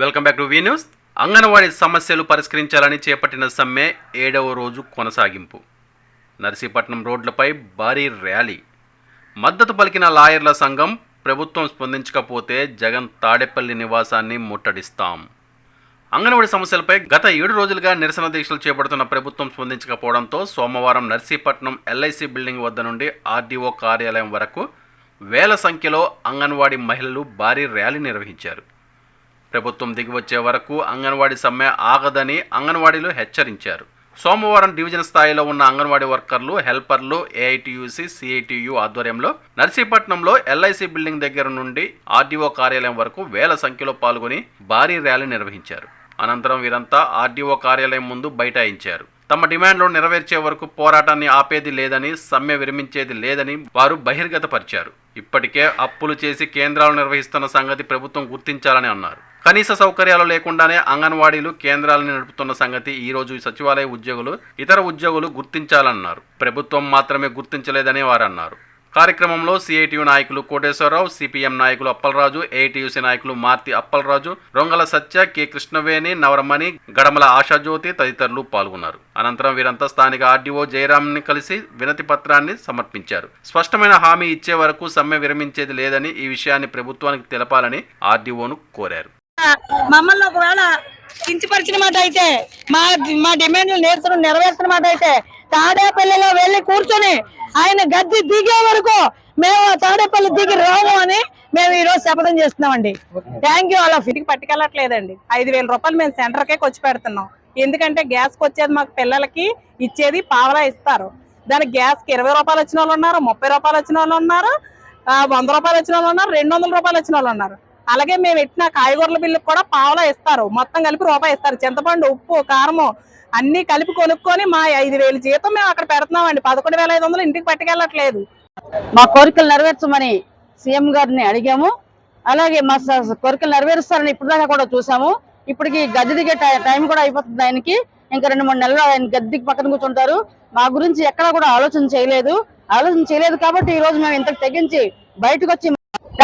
Welcome back to V news Anganwadi సమస్యలు పరిష్కరించాలని చేపట్టిన సమ్మె ఏడవ రోజు కొనసాగింపు. నర్సీపట్నం రోడ్లపై భారీ ర్యాలీ. మద్దతు పలికిన లాయర్ల సంఘం ప్రభుత్వం స్పందించకపోతే జగన్ తాడేపల్లి నివాసాన్ని ముట్టడిస్తాం. అంగన్వాడీ సమస్యలపై గత ఏడు రోజులుగా నిరసన దీక్షలు చేపడుతున్న ప్రభుత్వం స్పందించకపోవడంతో సోమవారం నర్సీపట్నం ఎల్ఐసి బిల్డింగ్ వద్ద నుండి ఆర్డీఓ కార్యాలయం వరకు వేల సంఖ్యలో అంగన్వాడీ మహిళలు భారీ ర్యాలీ నిర్వహించారు. ప్రభుత్వం దిగివచ్చే వరకు అంగన్వాడీ సమ్మె ఆగదని అంగన్వాడీలు హెచ్చరించారు. సోమవారం డివిజన్ స్థాయిలో ఉన్న అంగన్వాడీ వర్కర్లు హెల్పర్లు ఏఐటియుసి సిఐటియు ఆధ్వర్యంలో నర్సీపట్నంలో ఎల్ఐసి బిల్డింగ్ దగ్గర నుండి ఆర్డీఓ కార్యాలయం వరకు వేల సంఖ్యలో పాల్గొని భారీ ర్యాలీ నిర్వహించారు. అనంతరం వీరంతా ఆర్డీఓ కార్యాలయం ముందు బైఠాయించారు. తమ డిమాండ్లు నెరవేర్చే వరకు పోరాటాన్ని ఆపేది లేదని సమ్మె విరమించేది లేదని వారు బహిర్గతపరిచారు. ఇప్పటికే అప్పులు చేసి కేంద్రాలు నిర్వహిస్తున్న సంగతి ప్రభుత్వం గుర్తించాలని అన్నారు. కనీస సౌకర్యాలు లేకుండానే అంగన్వాడీలు కేంద్రాలను నడుపుతున్న సంగతి ఈరోజు సచివాలయ ఉద్యోగులు ఇతర ఉద్యోగులు గుర్తించాలన్నారు. ప్రభుత్వం మాత్రమే గుర్తించలేదని వారన్నారు. కార్యక్రమంలో సిఐటియు నాయకులు కోటేశ్వరరావు సిపిఎం నాయకులు అప్పలరాజు ఏటీయూసీ నాయకులు మార్తి అప్పలరాజు రొంగల సత్య కె కృష్ణవేణి నవరమణి గడమల ఆశాజ్యోతి తదితరులు పాల్గొన్నారు. అనంతరం వీరంతా స్థానిక ఆర్డీఓ జయరామ్ని కలిసి వినతి పత్రాన్ని సమర్పించారు. స్పష్టమైన హామీ ఇచ్చే వరకు సమ్మె విరమించేది లేదని ఈ విషయాన్ని ప్రభుత్వానికి తెలపాలని ఆర్డీఓను కోరారు. మమ్మల్ని ఒకవేళ కించపరిచిన మాట అయితే మా మా డిమాండ్లు నేర్చడం నెరవేర్చిన మాట అయితే తాడేపల్లిలో వెళ్ళి కూర్చొని ఆయన గద్దె దిగే వరకు మేము తాడేపల్లి దిగి రాము అని మేము ఈ రోజు శపథం చేస్తున్నామండి. థ్యాంక్ యూ అలా ఫిటికి పట్టుకెళ్ళట్లేదండి. ఐదు వేల రూపాయలు మేము సెంటర్కే ఖర్చు పెడుతున్నాం. ఎందుకంటే గ్యాస్కి వచ్చేది మాకు పిల్లలకి ఇచ్చేది పావలా ఇస్తారు. దానికి గ్యాస్కి ఇరవై రూపాయలు వచ్చిన వాళ్ళు ఉన్నారు ముప్పై రూపాయలు వచ్చిన వాళ్ళు ఉన్నారు వంద రూపాయలు వచ్చిన వాళ్ళు ఉన్నారు రెండు వందల రూపాయలు వచ్చిన వాళ్ళు ఉన్నారు. అలాగే మేము ఎట్టిన కాయగూరల బిల్లుకి కూడా పావలా ఇస్తారు. మొత్తం కలిపి రూపాయి ఇస్తారు. చింతపండు ఉప్పు కారము అన్ని కలిపి కొనుక్కొని మా ఐదు వేలు జీతం మేము అక్కడ పెడుతున్నామండి. పదకొండు వేల ఐదు వందలు ఇంటికి పట్టుకెళ్ళట్లేదు. మా కోరికలు నెరవేర్చమని సీఎం గారిని అడిగాము. అలాగే మా స- కోరికలు నెరవేరుస్తారని ఇప్పటిదాకా కూడా చూసాము. ఇప్పటికి గద్దె దిగే టై- టైం కూడా అయిపోతుంది ఆయనకి. ఇంకా రెండు మూడు నెలలు ఆయన గద్దెకి పక్కన కూర్చుంటారు. మా గురించి ఎక్కడా కూడా ఆలోచన చేయలేదు. ఆలోచన చేయలేదు కాబట్టి ఈ రోజు మేము ఇంతకు తెగించి బయటకు వచ్చి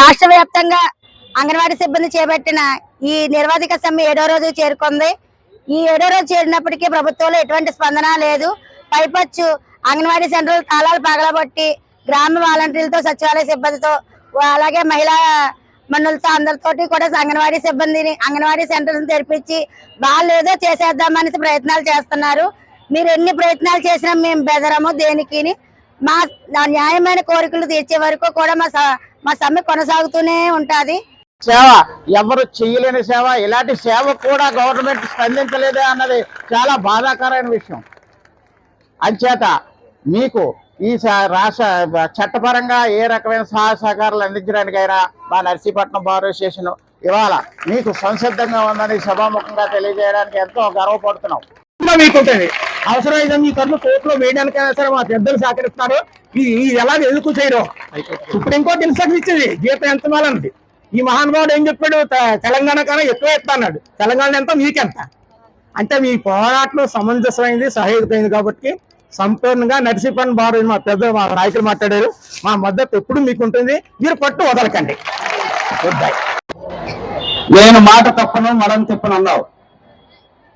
రాష్ట్ర వ్యాప్తంగా అంగన్వాడీ సిబ్బంది చేపట్టిన ఈ నిర్వాధిక సమ్మె ఏడో రోజు చేరుకుంది. ఈ ఏడో రోజు చేరినప్పటికీ ప్రభుత్వంలో ఎటువంటి స్పందన లేదు. పైపచ్చు అంగన్వాడీ సెంటర్లు తాళాలు పగలబట్టి గ్రామ వాలంటీర్లతో సచివాలయ సిబ్బందితో అలాగే మహిళా మనులతో అందరితోటి కూడా అంగన్వాడీ సిబ్బందిని అంగన్వాడీ సెంటర్ని తెరిపించి వాళ్ళు ఏదో చేసేద్దామని ప్రయత్నాలు చేస్తున్నారు. మీరు ఎన్ని ప్రయత్నాలు చేసినా మేము బెదరము దేనికి మా న్యాయమైన కోరికలు తీర్చే వరకు కూడా మా స- మా సమ్మె కొనసాగుతూనే ఉంటుంది. సేవ. ఎవరు చేయలేని సేవ ఇలాంటి సేవ కూడా గవర్నమెంట్ స్పందించలేదే అన్నది చాలా బాధాకరమైన విషయం. అంచేత మీకు ఈ రాష్ట్ర చట్టపరంగా ఏ రకమైన సహాయ సహకారాలు అందించడానికైనా మా నర్సీపట్నం బార్ అసోసియేషన్ ఇవాళ మీకు సంసిద్ధంగా ఉందని సభాముఖంగా తెలియజేయడానికి ఎంతో గర్వపడుతున్నాం. మీకుంటుంది అవసరమైతే మీ కర్మ కోర్టులో వేయడానికైనా సరే మా పెద్దలు సహకరిస్తున్నారు ఇది ఎలా ఎందుకు చేయరు? సుప్రీంకోర్టు ఇన్స్ట్రక్షన్ ఇచ్చింది జీతం ఎంత ఇవ్వాలన్నది ఈ మహానుభావుడు ఏం చెప్పాడు? తెలంగాణ కన్నా ఎక్కువ ఇస్తా అన్నాడు. తెలంగాణ ఎంత? మీకెంత? అంటే మీ పోరాటం సమంజసమైంది సహాయకమైంది కాబట్టి సంపూర్ణంగా నడిచిపోయిన బారు మా పెద్ద మా నాయకులు మాట్లాడారు. మా మద్దతు ఎప్పుడు మీకు ఉంటుంది మీరు పట్టు వదలకండి. గుడ్ బై నేను మాట తప్పను మడం తిప్పను అన్నావు.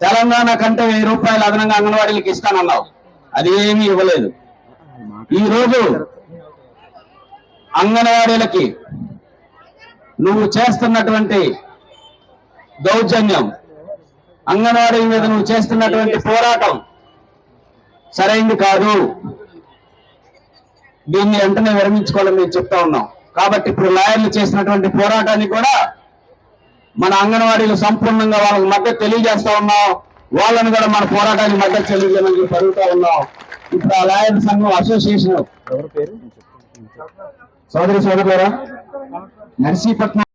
తెలంగాణ కంటే వెయ్యి రూపాయలు అదనంగా అంగన్వాడీలకు ఇస్తానన్నావు. అది ఏమీ ఇవ్వలేదు. ఈ రోజు అంగన్వాడీలకి నువ్వు చేస్తున్నటువంటి దౌర్జన్యం అంగన్వాడీల మీద నువ్వు చేస్తున్నటువంటి పోరాటం సరైంది కాదు. దీన్ని వెంటనే విరమించుకోవాలని మేము చెప్తా ఉన్నాం. కాబట్టి ఇప్పుడు లాయర్లు చేసినటువంటి పోరాటాన్ని కూడా మన అంగన్వాడీలు సంపూర్ణంగా వాళ్ళకి మద్దతు తెలియజేస్తా ఉన్నాం. వాళ్ళని కూడా మన పోరాటానికి మద్దతు తెలియజేయమని చెప్పి అడుగుతా ఉన్నాం. ఇప్పుడు ఆ లాయర్ సంఘం అసోసియేషన్. సోదరి సోదరులారా నర్సీపట్నం